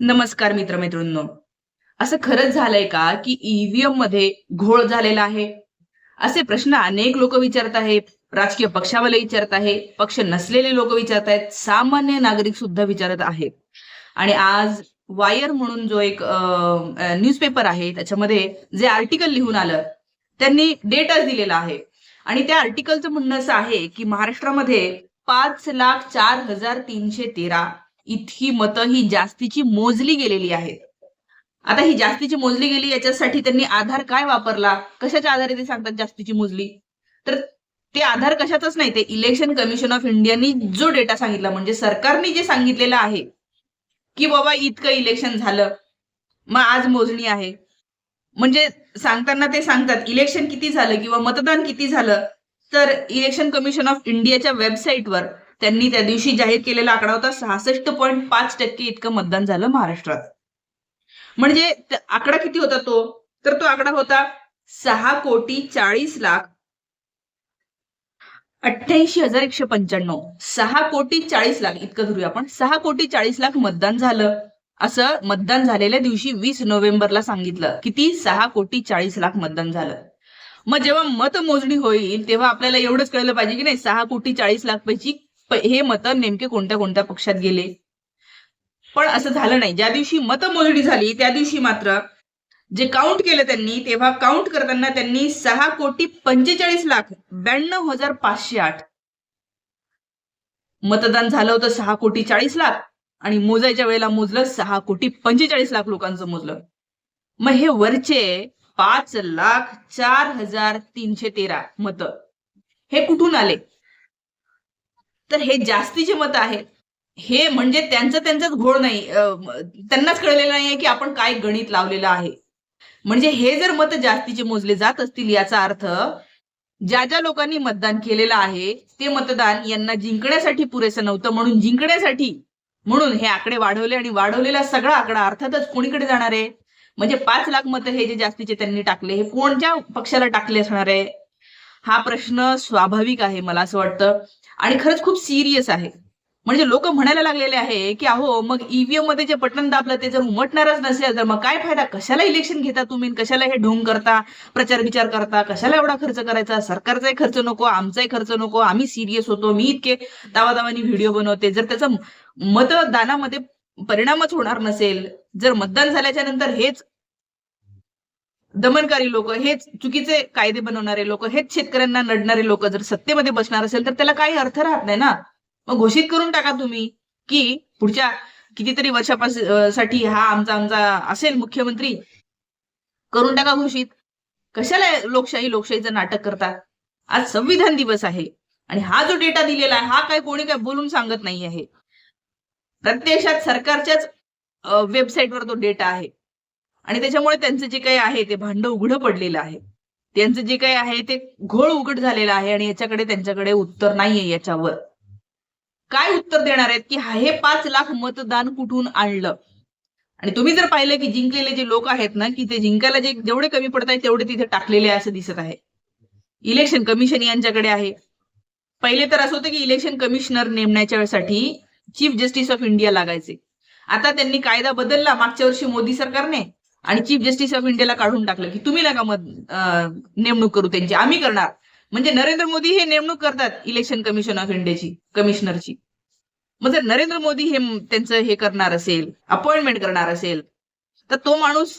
नमस्कार मित्रमैत्रिणींनो. असं खरंच झालंय का की ईव्हीएममध्ये घोळ झालेला आहे? असे प्रश्न अनेक लोक विचारत आहेत राजकीय पक्षावाले विचारत आहे पक्ष नसलेले लोक विचारत आहेत सामान्य नागरिक सुद्धा विचारत आहेत. आणि आज वायर म्हणून जो एक न्यूजपेपर आहे त्याच्यामध्ये जे आर्टिकल लिहून आलं त्यांनी डेटा दिलेला आहे. आणि त्या आर्टिकलचं म्हणणं असं आहे की महाराष्ट्रामध्ये पाच लाख चार हजार तीनशे तेरा इतकी मतं ही जास्तीची मोजली गेलेली आहेत. आता ही जास्तीची मोजली गेली याच्यासाठी त्यांनी आधार काय वापरला? कशाच्या आधारे ते सांगतात जास्तीची मोजली? तर ते आधार कशातच नाही ते इलेक्शन कमिशन ऑफ इंडियानी जो डेटा सांगितला म्हणजे सरकारने जे सांगितलेलं आहे की बाबा इतकं इलेक्शन झालं मग आज मोजणी आहे. म्हणजे सांगताना ते सांगतात इलेक्शन किती झालं किंवा मतदान किती झालं तर इलेक्शन कमिशन ऑफ इंडियाच्या वेबसाईटवर त्यांनी त्या दिवशी जाहीर केलेला आकडा होता. सहासष्ट पॉईंट पाच टक्के इतकं मतदान झालं महाराष्ट्रात. म्हणजे आकडा किती होता तो? तर तो आकडा होता सहा कोटी चाळीस लाख अठ्ठ्याऐंशी हजार एकशे पंच्याण्णव. सहा कोटी चाळीस लाख इतकं धरूया आपण. सहा कोटी चाळीस लाख मतदान झालं. असं मतदान झालेल्या दिवशी वीस नोव्हेंबरला सांगितलं किती सहा कोटी चाळीस लाख मतदान झालं. मग जेव्हा मतमोजणी होईल तेव्हा आपल्याला एवढंच कळलं पाहिजे की नाही सहा कोटी चाळीस लाख पैकी हे मत नेमके कोणत्या कोणत्या पक्षात गेले? पण असं झालं नाही. ज्या दिवशी मतमोजणी झाली त्या दिवशी मात्र जे काउंट केलं त्यांनी तेव्हा काउंट करताना त्यांनी सहा कोटी पंचेचाळीस लाख ब्याण्णव हजार पाचशे आठ मतदान झालं होतं. सहा कोटी चाळीस लाख आणि मोजायच्या वेळेला मोजलं सहा कोटी पंचेचाळीस लाख लोकांचं मोजलं. मग हे वरचे पाच लाख चार हजार तीनशे तेरा मत. हे कुठून आले? तर हे जास्तीचे मत आहेत हे म्हणजे त्यांचं त्यांचाच घोळ नाही. त्यांनाच कळलेलं नाहीये की आपण काय गणित लावलेलं आहे. म्हणजे हे जर मत जास्तीचे मोजले जात असतील याचा अर्थ ज्या ज्या लोकांनी मतदान केलेलं आहे ते मतदान यांना जिंकण्यासाठी पुरेसं नव्हतं. म्हणून जिंकण्यासाठी म्हणून हे आकडे वाढवले आणि वाढवलेला सगळा आकडा अर्थातच कोणीकडे जाणार आहे? म्हणजे पाच लाख मतं हे जे जास्तीचे त्यांनी टाकले हे कोणत्या पक्षाला टाकले असणार आहे? हा प्रश्न स्वाभाविक आहे मला असं वाटतं. आणि खरंच खूप सिरियस आहे. म्हणजे लोक म्हणायला लागलेले आहे की अहो मग ईव्हीएममध्ये जे बटन दाबलं ते जर उमटणारच नसेल तर मग काय फायदा? कशाला इलेक्शन घेता तुम्ही? कशाला हे ढोंग करता? प्रचार विचार करता? कशाला एवढा खर्च करायचा? सरकारचाही खर्च नको आमचाही खर्च नको. आम्ही सिरियस होतो. मी इतके दावादावानी व्हिडिओ बनवते. जर त्याचा मतदानामध्ये परिणामच होणार नसेल जर मतदान झाल्याच्यानंतर हेच दमनकारी लोक हेच चुकीचे कायदे बनवणारे लोक हेच शेतकऱ्यांना नडणारे लोक जर सत्तेमध्ये बसणार असेल तर त्याला काही अर्थ राहत नाही ना. मग घोषित करून टाका तुम्ही की पुढच्या कितीतरी वर्षापासाठी हा आमचा आमचा असेल मुख्यमंत्री. करून टाका घोषित. कशाला लोकशाही लोकशाहीचं नाटक करतात? आज संविधान दिवस आहे आणि हा जो डेटा दिलेला आहे हा काय कोणी काय बोलून सांगत नाही आहे. प्रत्यक्षात सरकारच्याच वेबसाईटवर तो डेटा आहे. आणि त्याच्यामुळे त्यांचं जे काही आहे ते भांड उघडं पडलेलं आहे. त्यांचं जे काही आहे ते घोळ उघड झालेलं आहे आणि याच्याकडे त्यांच्याकडे उत्तर नाहीये याच्यावर. काय उत्तर देणार आहेत? की हे पाच लाख मतदान कुठून आणलं? आणि तुम्ही जर पाहिलं की जिंकलेले जे लोक आहेत ना की ते जिंकायला जे जेवढे कमी पडत आहेत तेवढे तिथे टाकलेले असं दिसत आहे. इलेक्शन कमिशन यांच्याकडे आहे. पहिले तर असं होतं की इलेक्शन कमिशनर नेमण्याच्या वेळेसाठी चीफ जस्टिस ऑफ इंडिया लागायचे. आता त्यांनी कायदा बदलला मागच्या वर्षी मोदी सरकारने. आणि चीफ जस्टिस ऑफ इंडियाला काढून टाकलं की तुम्ही नका मत नेमणूक करू त्यांची. आम्ही करणार. म्हणजे नरेंद्र मोदी हे नेमणूक करतात इलेक्शन कमिशन ऑफ इंडियाची कमिशनरची मग जर नरेंद्र मोदी हे त्यांचं हे करणार असेल अपॉइंटमेंट करणार असेल तर तो माणूस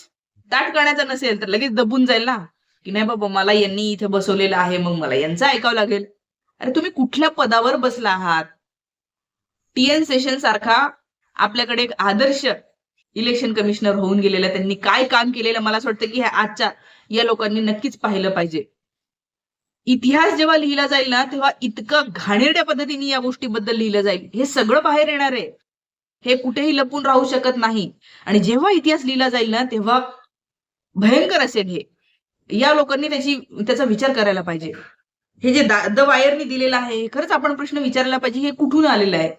दाट करण्याचा नसेल तर लगेच दबून जाईल ना. की नाही बाबा मला यांनी इथे बसवलेलं आहे मग मला यांचं ऐकावं लागेल. अरे तुम्ही कुठल्या पदावर बसला आहात? टी एन सेशन सारखा आपल्याकडे एक आदर्श इलेक्शन कमिशनर होऊन गेलेल्या त्यांनी काय काम केलेलं मला असं वाटतं की ह्या आजच्या या लोकांनी नक्कीच पाहिलं पाहिजे. इतिहास जेव्हा लिहिला जाईल ना तेव्हा इतकं घाणेरड्या पद्धतीने या गोष्टीबद्दल लिहिलं जाईल. हे सगळं बाहेर येणार आहे. हे कुठेही लपून राहू शकत नाही. आणि जेव्हा इतिहास लिहिला जाईल ना तेव्हा भयंकर असेल हे. या लोकांनी त्याची त्याचा विचार करायला पाहिजे. हे जे द वायरनी दिलेलं आहे हे खरंच आपण प्रश्न विचारायला पाहिजे हे कुठून आलेलं आहे?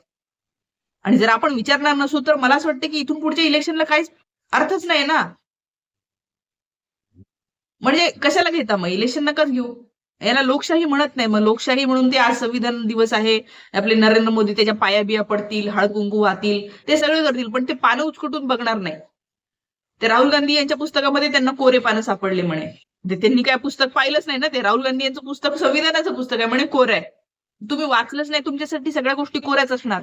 आणि जर आपण विचारणार नसू तर मला असं वाटतं की इथून पुढच्या इलेक्शनला काहीच अर्थच नाही ना. म्हणजे कशाला घेता मग? इलेक्शन नकाच घेऊ. याला लोकशाही म्हणत नाही. मग लोकशाही म्हणून ते आज संविधान दिवस आहे. आपले नरेंद्र मोदी त्याच्या पाया बिया पडतील हळद कुंकू वाहतील ते सगळे करतील पण ते पानं उचकटून बघणार नाही. ते राहुल गांधी यांच्या पुस्तकामध्ये त्यांना कोरे पानं सापडले म्हणे. म्हणजे त्यांनी काय पुस्तक पाहिलंच नाही ना ते. राहुल गांधी यांचं पुस्तक संविधानाचं पुस्तक आहे म्हणे कोरं. आहे तुम्ही वाचलंच नाही तुमच्यासाठी सगळ्या गोष्टी कोऱ्याच असणार.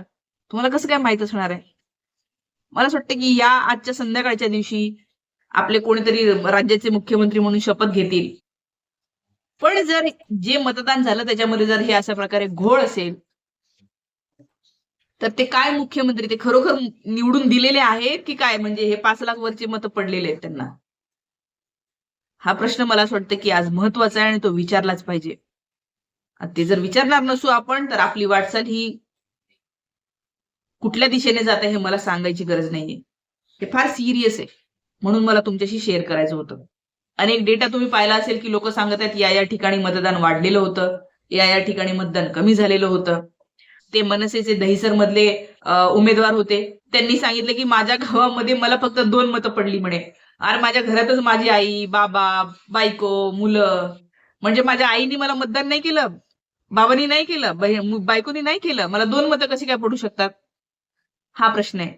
तुम्हाला कसं काय माहीत असणार आहे? मला असं वाटतं की या आजच्या संध्याकाळच्या दिवशी आपले कोणीतरी राज्याचे मुख्यमंत्री म्हणून शपथ घेतील. पण जर जे मतदान झालं त्याच्यामध्ये जर हे अशा प्रकारे घोळ असेल तर ते काय मुख्यमंत्री ते खरोखर निवडून दिलेले आहेत की काय? म्हणजे हे पाच लाख वरचे मतं पडलेले आहेत त्यांना. हा प्रश्न मला असं वाटतं की आज महत्त्वाचा आहे आणि तो विचारलाच पाहिजे. ते जर विचारणार नसू आपण तर आपली वाटचाल ही कुठल्या दिशेने जात आहे हे मला सांगायची गरज नाहीये. ते फार सिरियस आहे. म्हणून मला तुमच्याशी शेअर करायचं होतं. अनेक डेटा तुम्ही पाहिला असेल की लोक सांगत आहेत या या ठिकाणी मतदान वाढलेलं होतं. या या ठिकाणी मतदान कमी झालेलं होतं. ते मनसेचे दहिसर मधले उमेदवार होते त्यांनी सांगितलं की माझ्या गावामध्ये मला फक्त दोन मतं पडली म्हणे. अरे माझ्या घरातच माझी आई बाबा बायको मुलं. म्हणजे माझ्या आईनी मला मतदान नाही केलं बाबांनी नाही केलं बायकोनी नाही केलं. मला दोन मतं कशी काय पडू शकतात? हा प्रश्न आहे.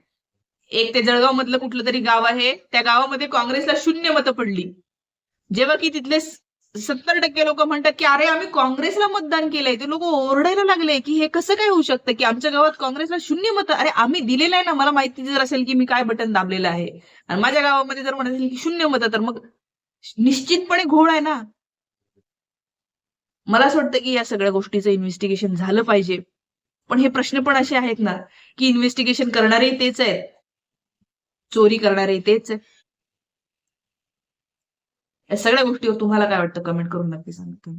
एक ते जळगाव मधलं कुठलं तरी गाव आहे. त्या गावामध्ये काँग्रेसला शून्य मतं पडली. जेव्हा की तिथले सत्तर टक्के लोक म्हणतात की अरे आम्ही काँग्रेसला मतदान केलंय. ते लोक ओरडायला लागले की हे कसं काय होऊ शकतं की आमच्या गावात काँग्रेसला शून्य मतं? अरे आम्ही दिलेलं आहे ना. मला माहिती जर असेल की मी काय बटन दाबलेलं आहे. आणि माझ्या गावामध्ये जर म्हणत असेल की शून्य मतं तर मग निश्चितपणे घोळ आहे ना. मला असं वाटतं की या सगळ्या गोष्टीचं इन्व्हेस्टिगेशन झालं पाहिजे. पण हे प्रश्न पण असे आहेत ना की इन्व्हेस्टिगेशन करणारे तेच आहेत. चोरी करणारे तेच आहेत. या सगळ्या गोष्टीवर तुम्हाला काय वाटतं? कमेंट करून नक्की सांगा.